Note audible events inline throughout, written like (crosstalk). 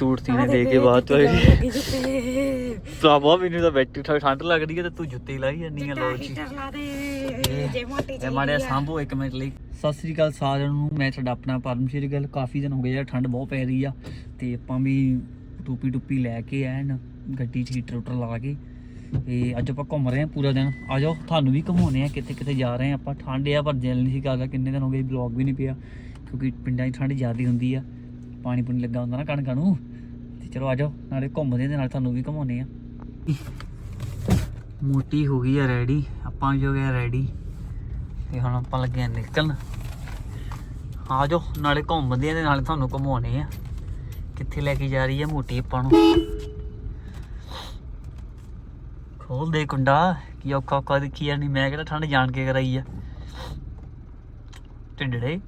Suit ਸੀਨੇ ਦੇ ਕੇ ਬਾਅਦ ਚ। ਭਰਾਵਾ ਮੈਨੂੰ ਤਾਂ ਬੈਠੀ ਠੰਡ ਲੱਗਦੀ ਹੈ ਤੇ ਤੂੰ ਜੁੱਤੀ ਲਾਈ ਜਾਂਦੀ ਆ ਲੋ ਜੀ ਇਹ ਮਾੜਿਆ ਸਾਂਭੋ ਇੱਕ ਮਿੰਟ ਲਈ। ਸਤਿ ਸ੍ਰੀ ਅਕਾਲ ਸਾਰਿਆਂ ਨੂੰ ਮੈਂ ਤੁਹਾਡਾ ਆਪਣਾ ਪਰਮਸ਼ੀਰ ਗੱਲ ਕਾਫੀ ਦਿਨ ਹੋ ਗਏ ਯਾਰ ਠੰਡ ਬਹੁਤ ਪੈ ਰਹੀ ਆ। ਤੇ ਆਪਾਂ ਵੀ ਟੂਪੀ ਟੂਪੀ ਲੈ ਕੇ ਐਨ ਗੱਡੀ 'ਚ ਹੀਟਰ ਹੂਟਰ ਲਾ ਕੇ। ਤੇ ਅੱਜ ਆਪਾਂ ਘੁੰਮ ਰਹੇ ਹਾਂ ਪੂਰਾ ਦਿਨ। ਆ ਜਾਓ ਤੁਹਾਨੂੰ ਵੀ ਘੁਮਾਉਣੇ ਆ ਕਿੱਥੇ ਕਿੱਥੇ ਜਾ ਰਹੇ ਆ ਆਪਾਂ। ਠੰਡ ਆ ਪਰ ਦਿਲ ਨਹੀਂ ਸੀ ਕਰਦਾ ਕਿੰਨੇ ਦਿਨ ਹੋ ਗਏ ਵਲੌਗ ਵੀ ਨਹੀਂ ਪਿਆ। ਕਿਉਂਕਿ ਪਿੰਡਾਂ 'ਚ ਠੰਡ ਜ਼ਿਆਦਾ ਹੁੰਦੀ ਆ। ਪਾਣੀ ਪੂਣੀ ਲੱਗਾ ਹੁੰਦਾ ਨਾ ਕਣਕਾਂ ਨੂੰ। ਤੇ ਚਲੋ ਆ ਜਾਓ, ਨਾਲੇ ਘੁੰਮਦੇ ਤੇ ਨਾਲ ਤੁਹਾਨੂੰ ਵੀ ਘੁਮਾਉਣੇ ਆ। ਮੋਟੀ ਹੋ ਗਈ ਆ ਰੈਡੀ, ਆਪਾਂ ਵੀ ਹੋ ਗਏ ਰੈਡੀ। ਤੇ ਹੁਣ ਆਪਾਂ ਲੱਗੇ ਆ ਨਿਕਲਣ। ਆ ਜਾਓ, ਨਾਲੇ ਘੁੰਮਦੇ ਆ ਤੇ ਨਾਲੇ ਤੁਹਾਨੂੰ ਘੁਮਾਉਣੇ ਆ। ਕਿੱਥੇ ਲੈ ਕੇ ਜਾ ਰਹੀ ਆ ਮੋਟੀ ਆਪਾਂ ਨੂੰ? ਖੋਲ ਦੇ ਕੁੰਡਾ, ਕੀ ਔਖਾ ਔਖਾ ਦੇਖੀ ਆ ਨਹੀਂ ਮੈਂ ਕਿਹੜਾ ਠੰਡ ਜਾਣ ਕੇ ਕਰਾਈ ਆ। ਢਿੱਡੜੇ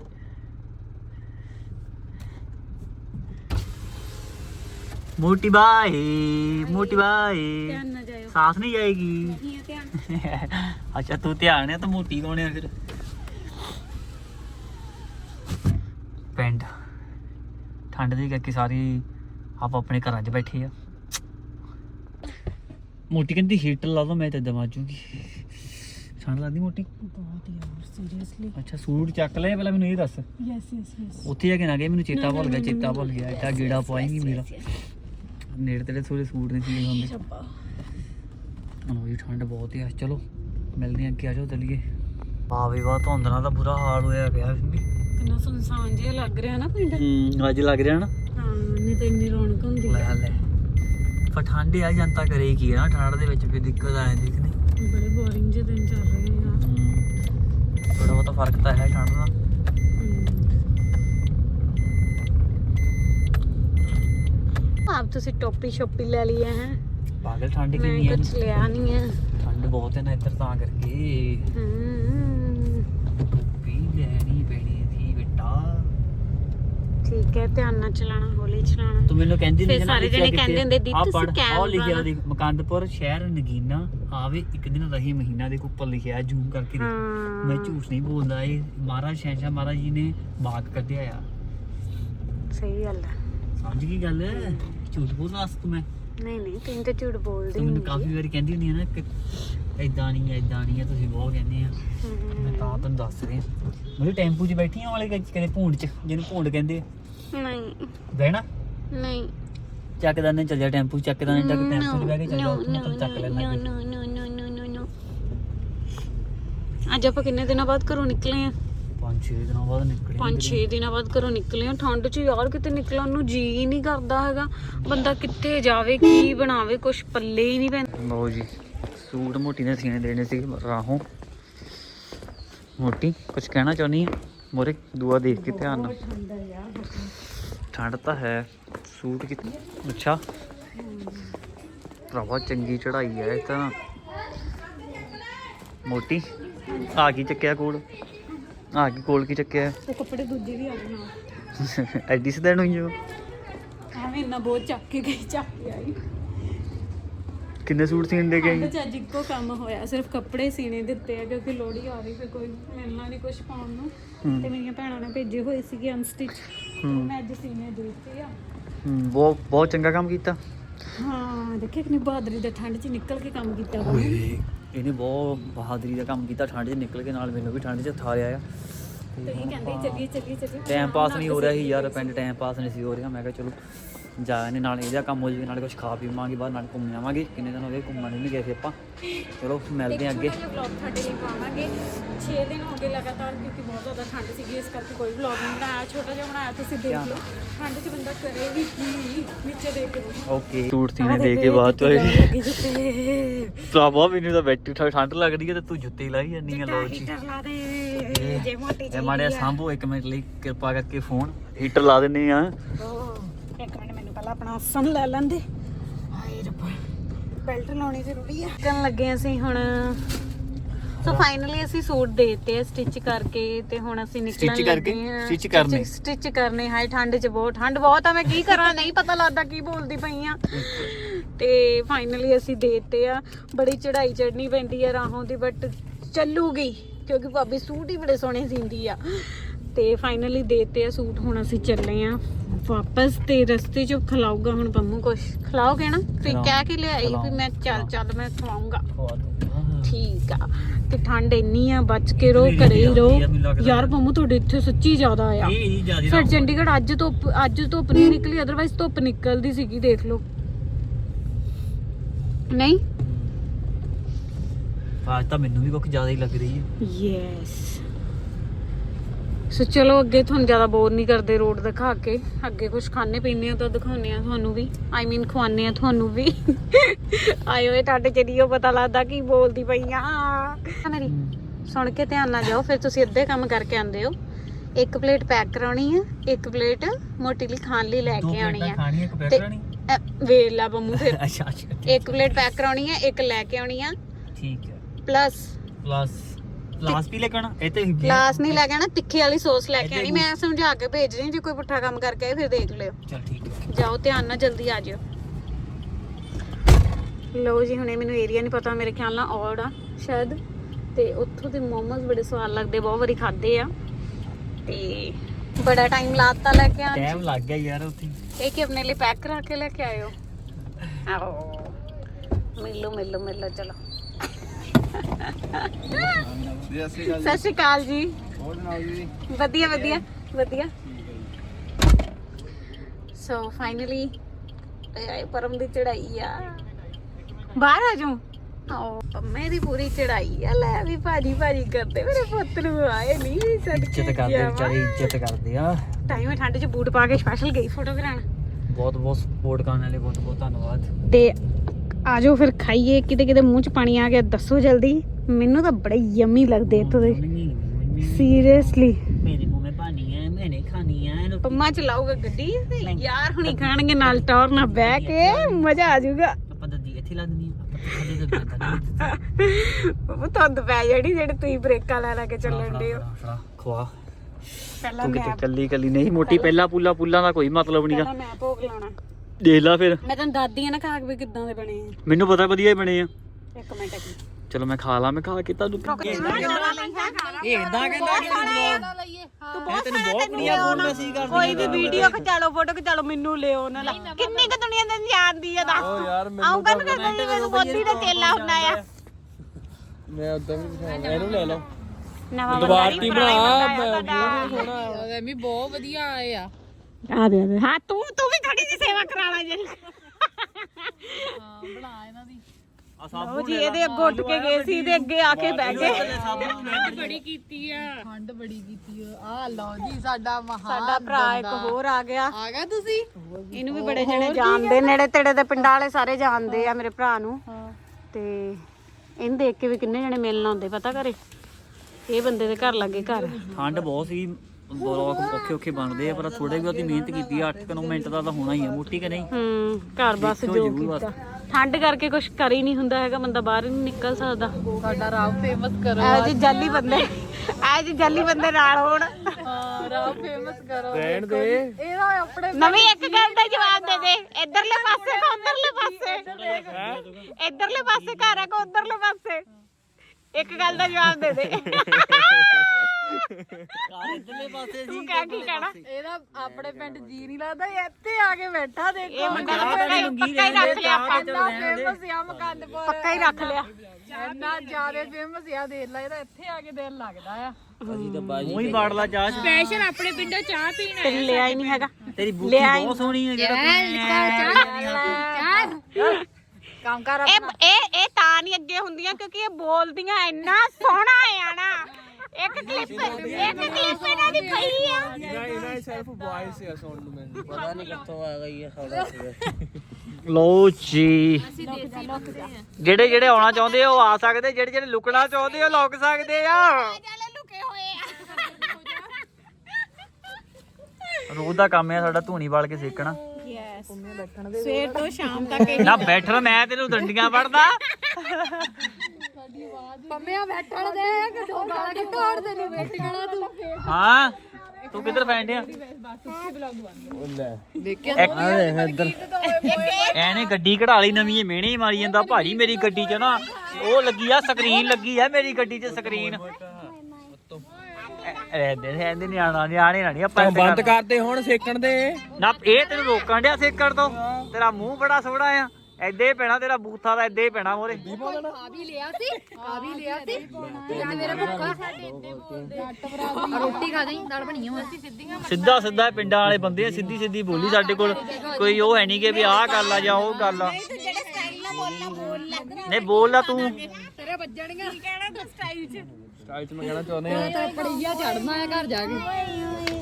ਮੋਟੀ ਬਾਈ ਮੋਟੀ ਬਾਈ ਸਾਥ ਨਹੀਂ ਜਾਏਗੀ ਅੱਛਾ ਤੂੰ ਧਿਆਨ ਹੈ ਤਾਂ ਮੋਟੀ ਕੌਣ ਫਿਰ ਪਿੰਡ ਠੰਡ ਦੀ ਕਰਕੇ ਸਾਰੀ ਆਪ ਆਪਣੇ ਘਰਾਂ 'ਚ ਬੈਠੇ ਆ ਮੋਟੀ ਕਹਿੰਦੀ ਹੀਟਰ ਲਾ ਦੋ ਮੈਂ ਤੇ ਦਮਾ ਜੂਗੀ ਠੰਡ ਲੱਗਦੀ ਮੋਟੀ ਬਹੁਤ ਯਾਰ ਸੀਰੀਅਸਲੀ ਅੱਛਾ ਸੂਟ ਚੱਕ ਲੈ ਪਹਿਲਾਂ ਮੈਨੂੰ ਇਹ ਦੱਸ ਯੈਸ ਯੈਸ ਯੈਸ ਉੱਥੇ ਜਾ ਕੇ ਨਾ ਗਏ ਮੈਨੂੰ ਚੇਤਾ ਭੁੱਲ ਗਿਆ ਚੇਤਾ ਭੁੱਲ ਗਿਆ ਐਡਾ ਗੇੜਾ ਪਵਾਏਂਗੀ ਮੇਰਾ ਨੇੜੇ ਤੇੜੇ ਥੋੜੇ ਸੂਟ ਨਹੀਂ ਸੀ ਹੁੰਦੇ ਸ਼ੱਬਾ ਹੁਣ ਵੀ ਠੰਡ ਬਹੁਤ ਹੈ ਚਲੋ ਮਿਲਦੇ ਆਂ ਅੱਗੇ ਆ ਜਾਓ ਚੱਲੀਏ। ਵਾਹ ਵੀ ਵਾਹ ਧੁੰਦ ਨਾਲ ਤਾਂ ਬੁਰਾ ਹਾਲ ਹੋਇਆ ਪਿਆ ਵੀ ਕਿੰਨਾ ਸੁਨਸਾਨ ਜਿਹਾ ਲੱਗ ਰਿਹਾ ਨਾ ਪਿੰਡ। ਹੂੰ ਅੱਜ ਲੱਗ ਰਿਹਾ ਨਾ? ਹਾਂ ਨਹੀਂ ਤਾਂ ਇੰਨੀ ਰੌਣਕ ਹੁੰਦੀ ਲੈ ਆ। ਲੈ ਪਰ ਠੰਡ ਆ ਜਨਤਾ ਕਰੇ ਕੀ ਨਾ ਠੰਡ ਦੇ ਵਿੱਚ ਕੋਈ ਦਿੱਕਤ ਆ ਜਾਂਦੀ ਕਿ ਨਹੀਂ? ਬੜੇ ਬੋਰਿੰਗ ਜਿਹੇ ਦਿਨ ਚੱਲ ਰਹੇ ਆ। ਥੋੜਾ ਬਹੁਤਾ ਫ਼ਰਕ ਤਾਂ ਹੈ ਠੰਡ ਦਾ ਆਪ ਤੁਸੀਂ ਟੋਪੀ ਸ਼ੋਪੀ ਲੈ ਲਈ ਹੈ ਪਾਗਲ ਠੰਡ ਮੈਂ ਕਿੰਨੀ ਹੈ? ਕੁਝ ਲਿਆ ਨਹੀਂ ਹੈ। ਠੰਡ ਬਹੁਤ ਹੈ ਨਾ ਇੱਧਰ ਤਾਂ ਕਰਕੇ। ਵੀ ਲੈਣੀ ਪੈਣੀ ਸੀ ਬੇਟਾ। ਠੀਕ ਹੈ ਧਿਆਨ ਨਾਲ ਚਲਾਣਾ ਹੌਲੀ ਚਲਾਣਾ ਤੂੰ ਮੈਨੂੰ ਕਹਿੰਦੀ ਨਹੀਂ ਸਾਰੇ ਜਣੇ ਕਹਿੰਦੇ ਹੁੰਦੇ, ਦੀ ਤੁਸੀਂ ਆਹ ਕੈਮਰਾ ਲਿਖਿਆ ਦੇਖ ਮਕੰਦਪੁਰ ਸ਼ਹਿਰ ਨਗੀਨਾ ਆਵੇ ਇੱਕ ਦਿਨ ਰਹੀ ਮਹੀਨਾ ਦੇ ਉੱਪਰ ਲਿਖਿਆ ਜੂਮ ਕਰਕੇ ਦੇਖ। ਮੈਂ ਝੂਠ ਨਹੀਂ ਬੋਲਦਾ ਇਹ ਮਹਾਰਾਜ ਸ਼ਹਿਨਸ਼ਾਹ ਮਹਾਰਾਜ ਜੀ ਨੇ ਬਾਗ ਕੱਢਿਆ ਆ। ਸਹੀ ਗੱਲ ਹੈ। ਸਮਝ ਗਈ ਗੱਲ? ਝੂਠ ਬੋਲਦਾ ਅਸ ਤੂੰ ਮੈਂ। ਨਹੀਂ ਨਹੀਂ ਤੈਨੂੰ ਤਾਂ ਝੂਠ ਬੋਲਦੀ ਤੂੰ ਮੈਨੂੰ ਕਾਫੀ ਵਾਰੀ ਕਹਿੰਦੀ ਹੁੰਦੀ ਹੈ ਨਾ ਕਿ ਐਦਾਂ ਨਹੀਂ ਐਦਾਂ ਨਹੀਂ ਹੈ ਤੁਸੀਂ ਬਹੁਤ ਕਹਿੰਦੇ ਆ। ਮੈਂ ਤਾਂ ਤੈਨੂੰ ਦੱਸ ਰਿਹਾ। ਮੇਰੇ ਟੈਂਪੂ 'ਚ ਬੈਠੀਆਂ ਵਾਲੇ ਕਦੇ ਭੂੰਡ 'ਚ ਜਿਹਨੂੰ ਭੂੰਡ ਕਹਿੰਦੇ ਆ। ਨਹੀਂ। ਬਹਿਣਾ? ਨਹੀਂ। ਚੱਕਦਾ ਨੇ ਚੱਲ ਜਾ ਟੈਂਪੂ ਚੱਕਦਾ ਨੇ ਚੱਕ ਟੈਂਪੂ 'ਚ ਬਹਿ ਕੇ ਚੱਲ ਜਾ ਮੈਂ ਚੱਕ ਲੈਣਾ no, no, no, no, no, no. ਅੱਜ ਆਪਾਂ ਕਿੰਨੇ ਦਿਨਾਂ ਬਾਅਦ ਘਰੋਂ ਨਿਕਲੇ ਆ? ਪੰਜ ਛੇ ਦਿਨਾਂ ਬਾਅਦ ਨਿਕਲੇ 5-6 ਦਿਨਾਂ ਬਾਅਦ ਘਰੋਂ ਨਿਕਲੇ ਆ ਠੰਡ 'ਚ ਯਾਰ ਕਿਤੇ ਨਿਕਲਣ ਨੂੰ ਜੀ ਹੀ ਨਹੀਂ ਕਰਦਾ ਹੈਗਾ। ਬੰਦਾ ਕਿੱਥੇ ਜਾਵੇ ਕੀ ਬਣਾਵੇ ਕੁਛ ਪੱਲੇ ਹੀ ਨਹੀਂ ਪੈਂਦਾ। ਲਓ ਜੀ ਸੂਟ ਮੋਟੀ ਨੇ ਸੀਨੇ ਦੇਣੇ ਸੀ ਰਾਹੋਂ। ਮੋਟੀ ਕੁਝ ਕਹਿਣਾ ਚਾਹੁੰਦੀ ਹੈ ਮੋਰੇ ਦੁਆ ਦੇਖ ਕੇ ਧਿਆਨ ਨਾਲ। ਠੰਡ ਤਾਂ ਹੈ। ਸੂਟ ਕਿ ਅੱਛਾ। ਭਰਾਵਾ ਚੰਗੀ ਚੜਾਈ ਹੈ ਇਹ ਤਾਂ। ਮੋਟੀ ਆ ਕੀ ਚੱਕਿਆ ਕੋਲ? ਆ ਕੀ ਕੋਲ ਕੀ ਚੱਕਿਆ? ਤੇ ਕੱਪੜੇ ਦੂਜੇ ਵੀ ਆ ਗਏ ਨਾਲ। ਐਡੀ ਸਦੈਣ ਹੋਈ ਹੋ? ਐਵੇਂ ਇੰਨਾ ਬਹੁਤ ਚੱਕ ਕੇ ਗਈ ਚੱਕ ਕੇ ਆਈ। ਕਿੰਨੇ ਸੂਟ ਸੀਨ ਦੇ ਗਏ? 'ਚ ਅੱਜ ਇੱਕੋ ਕੰਮ ਹੋਇਆ ਸਿਰਫ ਕੱਪੜੇ ਸੀਨੇ ਦਿੱਤੇ ਆ ਕਿਉਂਕਿ ਲੋੜੀ ਆ ਰਹੀ ਫਿਰ ਕੋਈ ਮਿਲਣਾ ਨਹੀਂ ਕੁਝ ਪਾਉਣ ਨੂੰ। ਤੇ ਮੇਰੀਆਂ ਭੈਣਾਂ ਨੇ ਭੇਜੇ ਹੋਏ ਸੀਗੇ ਅਨਸਟਿਚ ਹੂੰ। ਮੈਂ ਅੱਜ ਸੀਨੇ ਦੇ ਦਿੱਤੇ ਆ। ਹੂੰ, ਬਹੁਤ ਬਹੁਤ ਚੰਗਾ ਕੰਮ ਕੀਤਾ। ਹਾਂ ਦੇਖਿਆ ਕਿੰਨੀ ਬਹਾਦਰੀ ਦਾ ਠੰਡ 'ਚ ਨਿਕਲ ਕੇ ਕੰਮ ਕੀਤਾ ਵਾ ਓਏ। ਇਹਨੇ ਬਹੁਤ ਬਹਾਦਰੀ ਦਾ ਕੰਮ ਕੀਤਾ ਠੰਡ 'ਚ ਨਿਕਲ ਕੇ ਨਾਲ ਮੈਨੂੰ ਵੀ ਠੰਡ 'ਚ ਥਾਰਿਆ ਆ। ਤੇ ਇਹ ਕਹਿੰਦੇ ਚੱਲੀਏ ਚੱਲੀਏ ਚੱਲੀਏ। ਟਾਈਮ ਪਾਸ ਨਹੀਂ ਹੋ ਰਿਹਾ ਸੀ ਯਾਰ ਪਿੰਡ ਟਾਈਮ ਪਾਸ ਨਹੀਂ ਸੀ ਹੋ ਰਿਹਾ। ਮੈਂ ਕਿਹਾ ਚਲੋ ਜਾ ਨੇ ਨਾਲ ਇਹਦਾ ਕੰਮ ਹੋ ਜਾਵੇ ਨਾਲੇ ਕੁਝ ਖਾ ਪੀਵਾਂਗੇ ਬਾਹਰ ਨਾਲ ਘੁੰਮ ਆਵਾਂਗੇ। ਕਿੰਨੇ ਦਿਨ ਹੋ ਗਏ ਘੁੰਮਣ ਨਹੀਂ ਗਏ ਸੀ ਆਪਾਂ। ਚਲੋ ਮਿਲਦੇ ਹਾਂ ਅੱਗੇ। ਵਲੌਗ ਤੁਹਾਡੇ ਲਈ ਪਾਵਾਂਗੇ। 6 ਦਿਨ ਹੋ ਗਏ ਲਗਾਤਾਰ ਕਿਉਂਕਿ ਬਹੁਤ ਜ਼ਿਆਦਾ ਠੰਡ ਸੀਗੀ ਇਸ ਕਰਕੇ ਕੋਈ ਵਲੌਗ ਨਹੀਂ ਬਣਾਇਆ। ਛੋਟਾ ਜਿਹਾ ਬਣਾਇਆ ਤੁਸੀਂ ਦੇਖ ਲਓ। ਠੰਡ 'ਚ ਬੰਦਾ ਕਰੇ ਵੀ ਕੀ ਨੀਚੇ ਦੇਖ ਕੇ ਓਕੇ। ਸੂਟ ਸੀਨੇ ਦੇ ਕੇ ਬਾਅਦ ਚ ਭਰਾਵਾ ਮੈਨੂੰ ਤਾਂ ਬੈਠੀ ਠ- ਠੰਡ ਲੱਗਦੀ ਹੈ ਤੇ ਤੂੰ ਜੁੱਤੀ ਲਾਈ ਜਾਂਦੀ ਆ ਲੋ ਜੀ। ਹੀਟਰ ਲਾ ਦੇ ਜੇ ਮੋਟੀ ਸਾਂਭੋ ਇੱਕ ਮਿੰਟ ਲਈ ਕਿਰਪਾ ਕਰਕੇ ਫੋਨ। ਹੀਟਰ ਲਾ ਦਿੰਨੇ ਆ ਇੱਕ ਮਿੰਟ। ਪਹਿਲਾਂ ਆਪਣਾ ਆਸਨ ਲੈ ਲੈਂਦੇ। ਹਾਏ ਰੱਬਾ ਬੈਲਟ ਲਾਉਣੀ ਜ਼ਰੂਰੀ ਆ। ਕਰਨ ਲੱਗੇ ਅਸੀਂ ਹੁਣ। ਸੋ ਫਾਈਨਲੀ ਅਸੀਂ ਸੂਟ ਦੇਤੇ ਆ ਸਟਿਚ ਕਰਕੇ ਤੇ ਹੁਣ ਅਸੀਂ ਨਿਕਲਣ? ਲੱਗੇ ਆ Stitch ਕਰਨੇ? ਸਟਿਚ ਕਰਨੇ। ਹਾਏ ਠੰਡ 'ਚ ਬਹੁਤ ਠੰਡ ਬਹੁਤ ਆ ਮੈਂ ਕੀ ਕਰਾਂ ਨਹੀਂ ਪਤਾ ਲੱਗਦਾ ਕੀ ਬੋਲਦੀ ਪਈ ਆ। ਤੇ ਫਾਈਨਲੀ ਅਸੀਂ ਦੇਤੇ ਆ। ਬੜੀ ਚੜਾਈ ਚੜਨੀ ਪੈਂਦੀ ਆ ਰਾਹੋਂ ਦੀ ਬਟ ਚੱਲੂਗੀ ਕਿਉਂਕਿ ਭਾਬੀ ਸੂਟ ਹੀ ਬੜੇ ਸੋਹਣੇ ਸੀਂਦੀ ਆ। ਤੇ ਫਾਈਨਲੀ ਦੇਤੇ ਆ ਸੂਟ ਹੁਣ ਅਸੀਂ ਚੱਲੇ ਆ ਵਾਪਸ ਤੇ ਰਸਤੇ 'ਚ ਖਿਲਾਊਗਾ ਹੁਣ ਪੰਮੂ ਕੁਛ। ਖਿਲਾਓਗੇ ਨਾ? ਤੇ ਕਹਿ ਕੇ ਲਿਆਈ ਵੀ ਮੈਂ ਚੱਲ। ਚੱਲ ਮੈਂ ਖਵਾਉਂਗਾ ਠੀਕ ਆ। ਤੇ ਠੰਡ ਇੰਨੀ ਆ ਬਚ ਕੇ ਰਹੋ ਘਰੇ ਹੀ ਰਹੋ। ਯਾਰ ਪੰਮੂ ਤੁਹਾਡੇ ਇੱਥੇ ਸੱਚੀ ਜ਼ਿਆਦਾ ਆ। ਸਾਡੇ ਚੰਡੀਗੜ੍ਹ ਅੱਜ ਧੁੱਪ ਅੱਜ ਧੁੱਪ ਨਹੀਂ ਨਿਕਲੀ ਅਦਰਵਾਈਜ਼ ਧੁੱਪ ਨਿਕਲਦੀ ਸੀਗੀ ਦੇਖ ਲਓ। ਨਹੀਂ? ਅੱਜ ਤਾਂ ਮੈਨੂੰ ਵੀ ਕੁਝ ਜ਼ਿਆਦਾ ਹੀ ਲੱਗ ਰਹੀ ਹੈ ਯੈਸ ਸੋ ਚਲੋ ਅੱਗੇ ਤੁਹਾਨੂੰ ਜ਼ਿਆਦਾ ਬੋਰ ਨਹੀਂ ਕਰਦੇ ਰੋਡ ਦਿਖਾ ਕੇ। ਅੱਗੇ ਕੁਝ ਖਾਣੇ ਪੀਣੇ ਆ ਤਾਂ ਦਿਖਾਉਣੇ ਆ ਤੁਹਾਨੂੰ ਵੀ। ਆਈ ਮੀਨ ਖਵਾਣੇ ਆ ਤੁਹਾਨੂੰ ਵੀ। ਆਇਓ ਇਹ ਤੁਹਾਡੇ ਜਰੀਓ ਪਤਾ ਲੱਗਦਾ ਕੀ ਬੋਲਦੀ ਪਈ ਆ। ਮੇਰੀ ਸੁਣ ਕੇ ਧਿਆਨ ਨਾਲ ਜਾਓ ਫਿਰ ਤੁਸੀਂ ਅੱਧੇ ਕੰਮ ਕਰਕੇ ਆਉਂਦੇ ਹੋ। ਇੱਕ ਪਲੇਟ ਪੈਕ ਕਰਾਉਣੀ ਆ ਇੱਕ ਪਲੇਟ ਮੋਟੀ ਲਈ ਖਾਣ ਲਈ ਲੈ ਕੇ ਆਉਣੀ ਆ। ਤੇ- ਕਰਾਣੀ ਅ, ਵੇਖ ਲਾ ਬੰਮੂ ਫਿਰ। ਅੱਛਾ ਅੱਛਾ ਇੱਕ ਪਲੇਟ ਪੈਕ ਕਰਾਉਣੀ ਆ ਇੱਕ ਲੈ ਕੇ ਆਉਣੀ ਆ। ਠੀਕ ਹੈ ਪਲੱਸ ਪਲੱਸ ਪਲੱਸ ਵੀ ਲੱਗਣਾ ਇਹ ਤੇ ਗਲਾਸ ਨਹੀਂ ਲੈ ਕੇ ਆਣਾ ਤਿੱਖੇ ਵਾਲੀ ਸੌਸ ਲੈ ਕੇ ਆਣੀ ਮੈਂ ਸਮਝਾ ਕੇ ਭੇਜ ਰਹੀ ਜੇ ਕੋਈ ਪੁੱਠਾ ਕੰਮ ਕਰਕੇ ਆਏ ਫਿਰ ਦੇਖ ਲਿਓ। ਚਲ ਠੀਕ ਹੈ। ਜਾਓ ਧਿਆਨ ਨਾਲ ਜਲਦੀ ਆ ਜਿਓ। ਲਓ ਜੀ ਹੁਣੇ ਮੈਨੂੰ ਏਰੀਆ ਨਹੀਂ ਪਤਾ ਮੇਰੇ ਖਿਆਲ ਨਾਲ ਔੜ ਆ ਸ਼ਾਇਦ। ਤੇ ਉੱਥੋਂ ਦੇ ਮੋਮੋਸ ਬੜੇ ਸਵਾਦ ਲੱਗਦੇ ਬਹੁਤ ਵਾਰੀ ਖਾਦੇ ਆ। ਤੇ ਬੜਾ ਟਾਈਮ ਲਾਤਾ ਲੈ ਕੇ ਆਣ ਟਾਈਮ ਲੱਗ ਗਿਆ ਯਾਰ ਉੱਥੇ। ਇਹ ਕਿ ਆਪਣੇ ਲਈ ਪੈਕ ਕਰਾ ਕੇ ਲੈ ਕੇ ਆਇਓ? ਆਓ ਮਿਲੋ ਮਿਲੋ ਮਿਲੋ ਚਲੋ। ਸਤਿ ਸ਼੍ਰੀ ਅਕਾਲ ਜੀ। ਵਧੀਆ ਵਧੀਆ ਵਧੀਆ। ਸੋ ਫਾਈਨਲੀ ਇਹ ਪਰਮ ਦੀ ਚੜਾਈ ਆ। ਬਾਹਰ ਆ ਜਾਉ ਆਓ ਮੇਰੀ ਪੂਰੀ ਚੜਾਈ ਆ। ਲੈ ਵੀ ਭਾਜੀ ਭਾਜੀ ਕਰਦੇ। ਮੇਰੇ ਪੁੱਤ ਨੂੰ ਆਏ ਨਹੀਂ ਇੱਜ਼ਤ ਕਰਦੇ ਵਿਚਾਰੇ ਇੱਜ਼ਤ ਕਰਦੇ ਆ। ਟਾਈਮ ਹੈ ਠੰਡ 'ਚ ਬੂਟ ਪਾ ਕੇ ਸਪੈਸ਼ਲ ਗਈ ਫੋਟੋ ਕਰਾਉਣ। ਬਹੁਤ ਬਹੁਤ ਸਪੋਰਟ ਕਰਨ ਵਾਲੇ ਬਹੁਤ ਬਹੁਤ ਧੰਨਵਾਦ। ਤੇ ਆਜੋ ਫਿਰ ਖਾਈਏ ਕਿਤੇ ਕਿਤੇ ਮੂੰਹ 'ਚ ਪਾਣੀ ਆ ਗਿਆ ਦੱਸੋ ਜਲਦੀ। ਮੈਨੂੰ ਤਾਂ ਬੜੇ ਯਮੀ ਲੱਗਦੇ ਇੱਥੋਂ ਦੇ। ਸੀਰੀਅਸਲੀ ਮੇਰੇ ਮੂੰਹ ਮੇ ਪਾਣੀ ਹੈ ਮੈਨੇ ਖਾਣੀ ਹੈ ਇਹਨੂੰ ਪੰਮਾ ਚਲਾਊਗਾ ਗੱਡੀ ਤੇ ਯਾਰ ਹੁਣੀ ਖਾਣਗੇ ਨਾਲ ਟੌਰ ਨਾਲ ਬਹਿ ਕੇ ਮਜ਼ਾ ਆ ਜਾਊਗਾ। ਆਪਾਂ ਦੱਦੀ ਇੱਥੇ ਲਾ ਦਿੰਦੀ ਆ। ਆਪਾਂ ਥੱਲੇ ਦੇ ਉਹ ਧੁੰਦ ਪੈ ਜਿਹੜੀ ਜਿਹੜੇ ਤੁਸੀਂ ਬ੍ਰੇਕਾਂ ਲੈ ਲੈ ਕੇ ਚੱਲਣ ਦੇ ਹੋ। ਖਵਾ। ਪਹਿਲਾਂ ਮੈਂ ਕੱਲੀ ਕੱਲੀ ਨਹੀਂ ਮੋਟੀ ਪਹਿਲਾ ਪੁੱਲਾ ਪੁੱਲਾਂ ਦਾ ਕੋਈ ਮਤਲਬ ਨਹੀਂਗਾ ਮੈਂ ਭੋਗ ਲਾਉਣਾ। ਦੇਖ ਲਾ ਫਿਰ। ਮੈਂ ਤੁਹਾਨੂੰ ਦਾਦੀ ਆ ਨਾ ਖਾ ਕੇ ਵੀ ਕਿੱਦਾਂ ਦੇ ਬਣੇ ਆ। ਮੈਨੂੰ ਪਤਾ ਵਧੀਆ ਹੀ ਬਣੇ ਆ। ਇੱਕ ਮਿੰਟ ਇੱਕ ਚਲੋ ਮੈਂ ਖਾ ਲਾਂ ਮੈਂ ਖਾ ਕੇ ਤੁਹਾਨੂੰ ਇਹ ਇਦਾਂ ਕਹਿੰਦਾ ਕਿ ਇਹ ਤੈਨੂੰ ਬਹੁਤ ਬੋਲਣਾ ਸੀ ਕਰਦੀ ਕੋਈ ਵੀ ਵੀਡੀਓ ਖਿਚਾਲੋ ਫੋਟੋ ਖਿਚਾਲੋ ਮੈਨੂੰ ਲਿਓ ਨਾ ਲਾ। ਕਿੰਨੀ ਕੁ ਦੁਨੀਆ ਦੇ ਜਾਣਦੀ ਆ ਦੱਸ। ਆਉਂ ਕੰਨ ਕਰਦਾ ਜੀ ਮੈਨੂੰ ਮੋਦੀ ਦਾ ਚੇਲਾ ਹੁੰਦਾ ਆ। ਮੈਂ ਉਦਾਂ ਵੀ ਪਛਾਣ ਇਹਨੂੰ ਲੈ ਲਓ। ਨਵਾਂ ਦੁਬਾਰਤੀ ਬਣਾ ਐਵੇਂ ਬਹੁਤ ਵਧੀਆ ਆਏ ਆ। ਆ ਦੇ ਆ ਦੇ। ਹਾਂ ਤੂੰ ਤੂੰ ਵੀ ਥੋੜੀ ਜਿਹੀ ਸੇਵਾ ਕਰਾ ਲੈ ਜੀ। ਹਾਂ ਬਣਾ ਇਹਨਾਂ ਦੀ। ਆ ਲਓ ਜੀ ਇਹਦੇ ਅੱਗੇ ਉੱਠ ਕੇ ਗਏ ਸੀ ਇਹਦੇ ਅੱਗੇ ਆ ਕੇ ਬਹਿ ਗਏ। ਬੜੀ ਕੀਤੀ ਆ। ਠੰਡ ਬੜੀ ਕੀਤੀ ਆ। ਆ ਲਓ ਜੀ ਸਾਡਾ ਮਹਾਨ ਸਾਡਾ ਭਰਾ ਇੱਕ ਹੋਰ ਆ ਗਿਆ। ਆ ਗਿਆ ਤੁਸੀਂ? ਇਹਨੂੰ ਵੀ ਬੜੇ ਜਣੇ ਜਾਣਦੇ ਨੇੜੇ ਤੇੜੇ ਦੇ ਪਿੰਡਾਂ ਵਾਲੇ ਸਾਰੇ ਜਾਣਦੇ ਆ ਮੇਰੇ ਭਰਾ ਨੂੰ। ਤੇ ਇਹਨੂੰ ਦੇਖ ਕੇ ਵੀ ਕਿੰਨੇ ਜਣੇ ਮਿਲਣ ਆਉਂਦੇ ਪਤਾ ਘਰੇ? ਇਹ ਬੰਦੇ ਦੇ ਘਰ ਲੱਗੇ ਘਰ। ਠੰਡ ਬਹੁਤ ਸੀ। ਬਲੋਕ ਔਖੇ ਔਖੇ ਬਣਦੇ ਆ ਪਰ ਥੋੜੇ ਵੀ ਉਹਦੀ ਮਿਹਨਤ ਕੀਤੀ ਆ 8 ਮਿੰਟ ਦਾ ਤਾਂ ਹੋਣਾ ਹੀ ਆ ਮੋਟੀ ਕਿ ਨਹੀਂ? ਹੂੰ ਘਰ ਬਸ ਜੋ ਕੀਤਾ। ਠੰਡ ਕਰਕੇ ਕੁਝ ਕਰ ਹੀ ਨਹੀਂ ਹੁੰਦਾ ਹੈਗਾ ਬੰਦਾ ਬਾਹਰ ਨਹੀਂ ਨਿਕਲ ਸਕਦਾ। ਸਾਡਾ ਰਾਮ ਫੇਮਸ ਕਰੋ ਐ ਜੀ ਜਾਲੀ ਬੰਦੇ ਐ ਜੀ ਜਾਲੀ ਬੰਦੇ ਨਾਲ ਹੋਣ। ਹਾਂ ਰਾਮ ਫੇਮਸ ਕਰੋ ਰਹਿਣ ਦੇ। ਇਹਦਾ ਆਪਣੇ ਨਵੀਂ ਇੱਕ ਗੱਲ ਦਾ ਜਵਾਬ ਦੇ ਦੇ ਇਧਰਲੇ ਪਾਸੇ ਕੋ ਉਧਰਲੇ ਪਾਸੇ। ਇਧਰਲੇ ਪਾਸੇ ਘਰ ਆ ਕੋ ਉਧਰਲੇ ਪਾਸੇ। ਇੱਕ ਗੱਲ ਦਾ ਜਵਾਬ ਦੇ ਦੇ। (laughs) ਇਧਰਲੇ ਪਾਸੇ ਤੂੰ ਕਹਿ ਕੀ ਕਹਿਣਾ? ਇਹਦਾ ਆਪਣੇ ਪਿੰਡ ਜੀ ਨਹੀਂ ਲੱਗਦਾ ਇਹ ਇੱਥੇ ਆ ਕੇ ਬੈਠਾ ਦੇਖੋ। ਇਹ ਮੁੰਡਾ ਤਾਂ ਪੱਕਾ ਹੀ ਪੱਕਾ ਹੀ ਰੱਖ ਲਿਆ ਆਪਾਂ। ਇੰਨਾ ਫੇਮਸ ਆ ਮਕੰਦਪੁਰ। ਪੱਕਾ ਹੀ ਰੱਖ ਲਿਆ। ਇੰਨਾ ਜ਼ਿਆਦਾ ਫੇਮਸ ਆ ਦੇਖ ਲੈ ਇਹਦਾ ਇੱਥੇ ਆ ਕੇ ਦਿਲ ਲੱਗਦਾ ਆ। ਮੂੰਹ ਹੀ ਬਾੜ ਲਾ ਚਾਹ। ਸਪੈਸ਼ਲ ਆਪਣੇ ਪਿੰਡੋਂ ਚਾਹ ਪੀਣ ਤੈਨੂੰ ਲਿਆ ਹੀ ਨਹੀਂ ਹੈਗਾ। ਤੇਰੀ ਬੂਟੀ ਬਹੁਤ ਸੋਹਣੀ ਹੈ ਜਿਹੜਾ ਕੰਮ ਕਰ ਇਹ ਇਹ ਇਹ ਤਾਂ ਨਹੀਂ ਅੱਗੇ ਹੁੰਦੀਆਂ ਕਿਉਂਕਿ ਇਹ ਬੋਲਦੀਆਂ ਇੰਨਾ ਸੋਹਣਾ ਆ ਨਾ। ਇੱਕ ਕਲਿੱਪ ਇੱਕ ਕਲਿੱਪ ਇਹਨਾਂ ਦੀ ਪਈ ਆ। ਇਹਨਾਂ ਇਹਨਾਂ ਸਿਰਫ ਵੌਇਸ ਆ ਸੁਣਨ ਨੂੰ ਮੈਨੂੰ ਪਤਾ ਨਹੀਂ ਕਿੱਥੋਂ ਆ ਗਈ ਹੈ ਸਾਡਾ ਲੋ ਜੀ। ਜਿਹੜੇ ਜਿਹੜੇ ਆਉਣਾ ਚਾਹੁੰਦੇ ਆ ਉਹ ਆ ਸਕਦੇ ਜਿਹੜੇ ਜਿਹੜੇ ਲੁਕਣਾ ਚਾਹੁੰਦੇ ਆ ਉਹ ਲੁਕ ਸਕਦੇ ਆ। ਲੁਕੇ ਹੋਏ ਰੋਜ਼ ਦਾ ਕੰਮ ਹੈ ਸਾਡਾ ਧੂਣੀ ਵਾਲ ਕੇ ਸੇਕਣਾ। ਯੈਸ ਸਵੇਰ ਤੋਂ ਸ਼ਾਮ ਤੱਕ ਨਾ ਬੈਠਣਾ ਮੈਂ ਤੈਨੂੰ ਡੰਡੀਆਂ ਵੜਦਾ ਪੰਮਿਆ ਬੈਠਣ ਦੇ ਕਿ ਦੋ ਗਾਲਾਂ ਕਿ ਤੋੜਦੇ ਨਹੀਂ ਬੈਠਣਾ ਤੂੰ। ਹਾਂ ਤੂੰ ਕਿੱਧਰ ਫੈਂਡਿਆ ਉਹ ਲੈ ਦੇਖਿਆ ਐਨੇ ਗੱਡੀ ਕਢਾ ਲਈ ਨਵੀਂ ਇਹ ਮਿਹਣੇ ਹੀ ਮਾਰੀ ਜਾਂਦਾ। ਭਾਜੀ ਮੇਰੀ ਗੱਡੀ 'ਚ ਨਾ ਉਹ ਲੱਗੀ ਆ ਸਕਰੀਨ ਲੱਗੀ ਆ ਮੇਰੀ ਗੱਡੀ 'ਚ ਸਕਰੀਨ। ਰਹਿੰਦੇ ਰਹਿੰਦੇ ਨਿਆਣਾ ਨਿਆਣੇ ਨਾ ਨਹੀਂ ਆਪਾਂ ਤਾਂ ਬੰਦ ਕਰ- ਕਰਦੇ ਹੁਣ ਸੇਕਣ ਦੇ। ਨਾ ਇਹ ਤੈਨੂੰ ਰੋਕਣ ਡਿਆ ਸੇਕਣ ਤੋਂ। ਤੇਰਾ ਮੂੰਹ ਬੜਾ ਸੋਹਣਾ ਆ। ਐਦੇ ਹੀ ਪੈਣਾ ਤੇਰਾ ਬੂਥਾ ਦਾ ਐਦੇ ਹੀ ਪੈਣਾ ਮੋਰੇ। ਆ ਵੀ ਲਿਆ ਸੀ ਆ ਵੀ ਲਿਆ ਸੀ। ਤੇ ਮੇਰਾ ਭੁੱਖਾ। ਰੋਟੀ ਖਾ ਜਾਈ ਨਾਲ ਬਣੀ ਹੋਈ ਸੀ ਸਿੱਧੀਆਂ ਸਿੱਧਾ ਸਿੱਧਾ ਪਿੰਡਾਂ ਵਾਲੇ ਬੰਦੇ ਆ ਸਿੱਧੀ ਸਿੱਧੀ ਬੋਲੀ ਸਾਡੇ ਕੋਲ। ਕੋਈ ਉਹ ਹੈ ਨਹੀਂ ਕਿ ਵੀ ਆਹ ਗੱਲ ਆ ਜਾਂ ਉਹ ਗੱਲ ਆ। ਜਿਹੜੇ ਸਟਾਈਲ ਨਾਲ ਬੋਲਣਾ ਬੋਲ ਲੱਗ ਨਹੀਂ ਬੋਲ ਲਾ ਤੂੰ। ਤੇਰੇ ਵੱਜਣੀਆਂ ਕਹਿਣਾ ਤੂੰ ਸਟਾਈਲ 'ਚ? ਸਟਾਈਲ ਚ ਮੈਂ ਕਹਿਣਾ ਚਾਹੁੰਦੇ ਆ ਤਾਂ ਪੜੀਆ ਚੜਨਾ ਹੈ ਘਰ ਜਾ ਕੇ।